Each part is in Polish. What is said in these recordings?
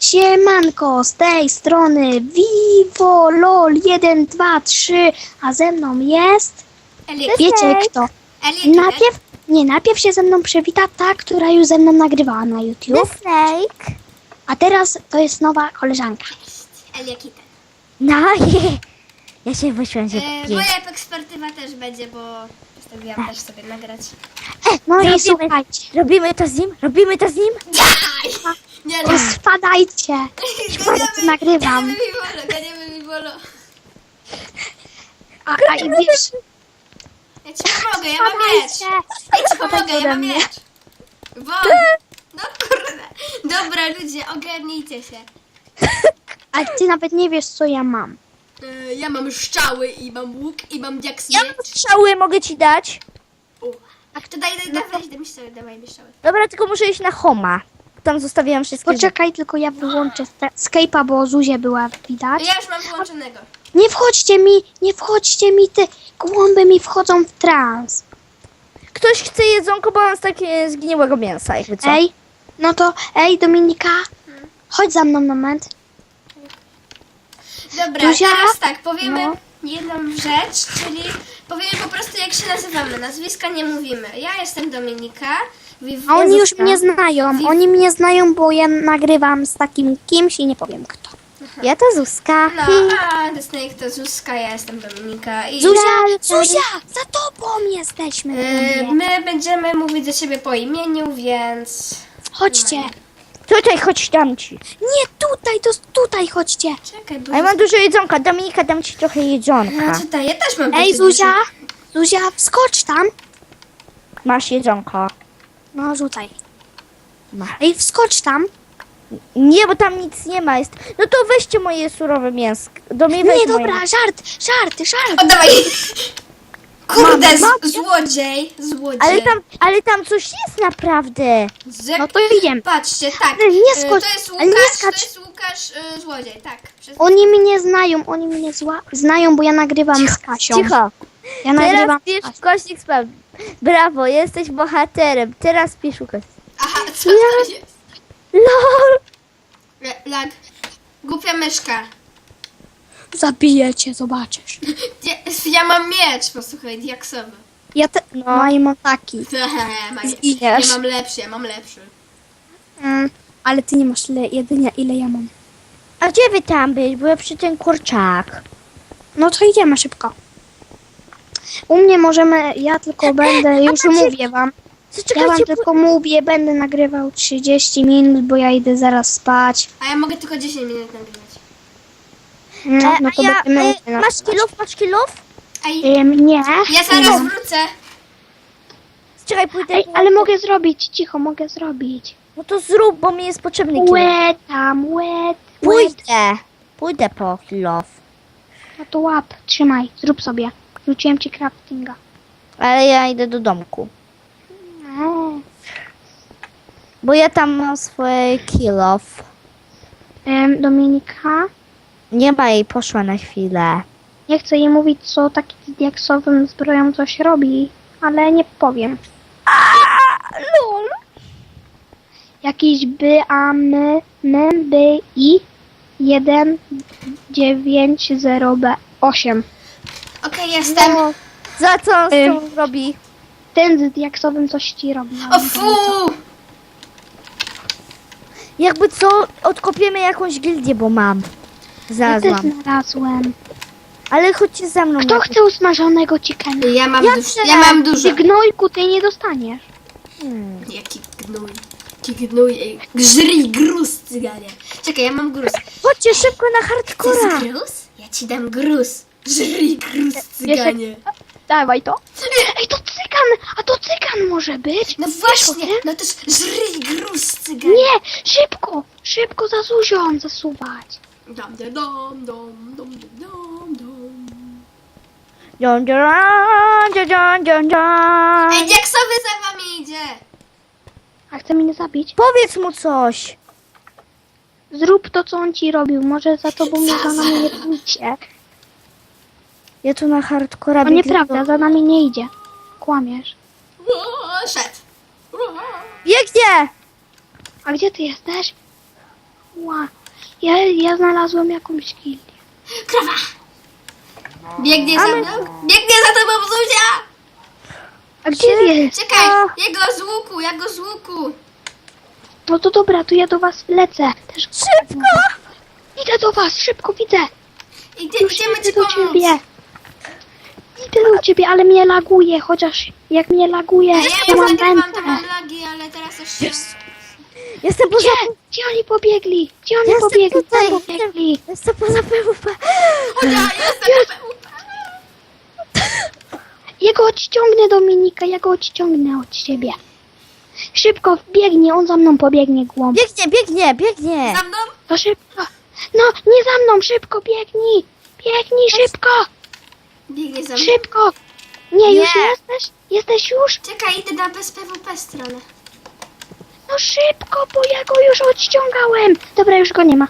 Siemanko, z tej strony Vivo LOL 1, 2, 3, a ze mną jest... Elik, Wiecie kto? Elik, Najpierw, nie, najpierw się ze mną przywita ta, która już ze mną nagrywała na YouTube, Snake. a teraz to jest nowa koleżanka. Eliakita. No, ja się wyszłam, że E, moja ekspertywa też będzie, bo postanowiłam też sobie nagrać. No i Zrobimy- słuchajcie, Robimy to z nim? Robimy to z nim? Nie, no spadajcie, ganiamy, nagrywam. ganiamy mi bolo, ganiamy mi bolo. A, a i wiesz, Ja ci pomogę, ja mam miecz. spadajcie. Ja ci pomogę, ja mam miecz. Bo, no kurde. Dobra, ludzie, ogarnijcie się. A ty nawet nie wiesz, co ja mam. E, ja mam szczały i mam łuk i mam diaks Ja miecz. mam strzały, mogę ci dać. A to daj, daj, dawaj, daj mi strzały, dawaj mi strzały. Dobra, tylko muszę iść na Homa. Tam zostawiłam wszystkie. Poczekaj, tylko ja wyłączę Skype'a, bo Zuzie była widać. Ja już mam wyłączonego. Nie wchodźcie mi, nie wchodźcie mi, te głąby mi wchodzą w trans. Ktoś chce jedzonko, bo mam z takie zgniłego mięsa, jakby co. Ej, no to, ej Dominika, chodź za mną na moment. Dobra, Zuzia? teraz tak, powiemy No. jedną rzecz, czyli powiemy po prostu jak się nazywamy. Nazwiska nie mówimy. Ja jestem Dominika. A oni już mnie znają, oni mnie znają, bo ja nagrywam z takim kimś i nie powiem kto. Ja to Zuzka. No, a The Snake to Zuzka, ja jestem Dominika. I Zuzia, Zuzia, za tobą jesteśmy. Yy, my będziemy mówić do siebie po imieniu, więc... Chodźcie. Tutaj, chodź dam ci. Nie tutaj, to tutaj chodźcie. Czekaj, bo... A ja mam dużo jedzonka. Dominika, dam ci trochę jedzonka. A, tutaj, ja też mam Ej, takie Zuzia, Zuzia, wskocz tam. Masz jedzonko. No, rzucaj. Ej, wskocz tam. Nie, bo tam nic nie ma. Jest. No to weźcie moje surowe mięsko. Do mnie weź Nie, moje. dobra, żart, żart, żart. Oddawaj! Kurde, z- złodziej, złodziej. Ale tam, ale tam coś jest naprawdę. Z- No to idziemy. Patrzcie, tak. Ale nie y, skocz, To jest ale nie Łukasz, to skacz. jest Łukasz y, złodziej, tak. Przez... Oni mnie znają, oni mnie zła... znają, bo ja nagrywam z Kasią. Cicho. Ja nagrywam Teraz z pisz Kasią. kośnik. Brawo, jesteś bohaterem. Teraz pisz kośnik. Aha, co to jest? LOL. Le- Lag. Głupia myszka. Zabiję cię, zobaczysz. Ja, ja mam miecz, posłuchaj, diaksowy. Ja te... No i mam taki. Ma- Zginiesz. Ja mam lepszy, ja mam lepszy. Mm, ale ty nie masz le... jedynie ile ja mam. A gdzie wy tam byś? Byłem przy ten kurczak. No to idziemy szybko. U mnie możemy, ja tylko będę, już macie- mówię wam. Ja wam Zaczekajcie, tylko mówię, będę nagrywał 30 minut, bo ja idę zaraz spać. A ja mogę tylko 10 minut nagrywać. No, e, no to ja, będziemy e, nagrywać. masz kilów, masz kilów? Ej, Ym, nie. ja zaraz wrócę. Czekaj, pójdę. Ej, ale mogę zrobić, cicho, mogę zrobić. No to zrób, bo mi jest potrzebny kilo. Łe tam, łe, łe. Pójdę. Pójdę po kilof. No to łap, trzymaj, zrób sobie. Rzuciłem ci craftinga. Ale ja idę do domku. Eee. Bo ja tam mam swoje kilof. Ym, Dominika, Nie ma jej, poszła na chwilę. nie chcę jej mówić, co taki z diaksowym zbroją coś robi, ale nie powiem. LOL. Jakiś by, a my, my, by, i, 1, 9, 0, b, 8. Jestem. No, Za co on z Ym. tą robi? ten z diaksowym coś ci robi. ale O fu! Jakby co, odkopiemy jakąś gildię, bo mam. Ja też Znalazłam. znalazłem. Ale chodźcie za mną. Kto jakoś. chce usmażonego chickena? Ja mam, Ja duż, ja mam Ty dużo. gnojku, ty nie dostaniesz. Hmm. Jaki gnój. Jaki gnój. ej. Żryj gruz, cyganie. Czekaj, ja mam gruz. Chodźcie szybko na Chcesz hardcora. gruz? Ja ci dam gruz. Żryj gruz, cyganie. Dawaj to. Ej, to cygan! A to cygan może być? No właśnie, no też żryj gruz, cyganie. Nie! Szybko! Szybko za Zuzią zasuwać. Dom, dom, dom, dom, dom, dom, dom. Dzion, dzion, dzion, dzion, dzion, dzion. Ej, diaksowy za wami idzie. A chce mnie zabić? Powiedz mu coś. Zrób to, co on ci robił. Może za tobą nie za nami nie pójdzie. Ja tu na hardcora To biegnę, nieprawda, za nami nie idzie. Kłamiesz. O, Szedł. O. Biegnie! A gdzie ty jesteś? Ła. Ja, ja znalazłem jakąś gildię. Krowa! Biegnie za Ale- mną? Biegnie za tobą, Zuzia! A gdzie jest? Czekaj, A. jego z łuku, ja go z łuku. No to dobra, to ja do was lecę. Też Szybko! idę do was, szybko widzę. Idzie, Już idziemy idę ci do pomóc. ciebie. Idę do ciebie, ale mnie laguje, chociaż jak mnie laguje, Ja to już mam nagrywam, to mam lagi, ale teraz już się... Jestem poza... Gdzie? Gdzie oni pobiegli? Gdzie oni Jestem pobiegli? tutaj. Pobiegli. Jestem poza PWP. O ja jestem. Ja go odciągnę, Dominika, ja go odciągnę od siebie. Szybko, biegnij, on za mną pobiegnie głąb. Biegnie, biegnie, biegnie. Za mną? To szybko. No, nie za mną, szybko, biegnij. Biegnij, szybko, Biegnie za mną. szybko. Nie, już Nie. jesteś? Jesteś już? Czekaj, idę na bez PWP stronę. No szybko, bo ja go już odciągałem. Dobra, już go nie ma.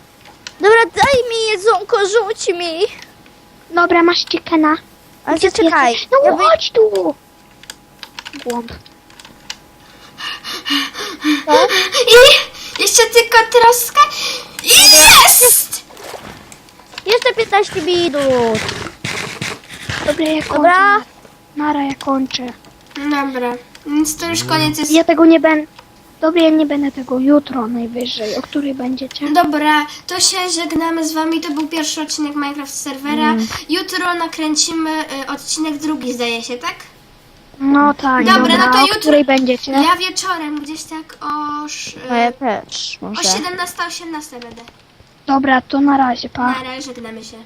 Dobra, daj mi jedzonko, rzuć mi. Dobra, masz chickena. Ale Gdzie ty czekaj. jesteś? No ja wy... chodź tu. Głąb. Co? I jeszcze tylko troszkę. Jest! Jeszcze 15 minut. Dobra, ja kończę. Dobra. Mara, ja kończę. Dobra, więc to już koniec jest. Ja tego nie będę... Dobra, ja nie będę tego jutro najwyżej. O której będziecie? Dobra, to się żegnamy z wami. To był pierwszy odcinek Minecraft serwera. Jutro nakręcimy y, odcinek drugi, zdaje się, tak? No tak, Dobra, dobra. no to o jutro- której będziecie? Ja wieczorem, gdzieś tak o, sz- No ja y, też, o może. 17-18 będę. Dobra, to na razie, pa. Na razie żegnamy się.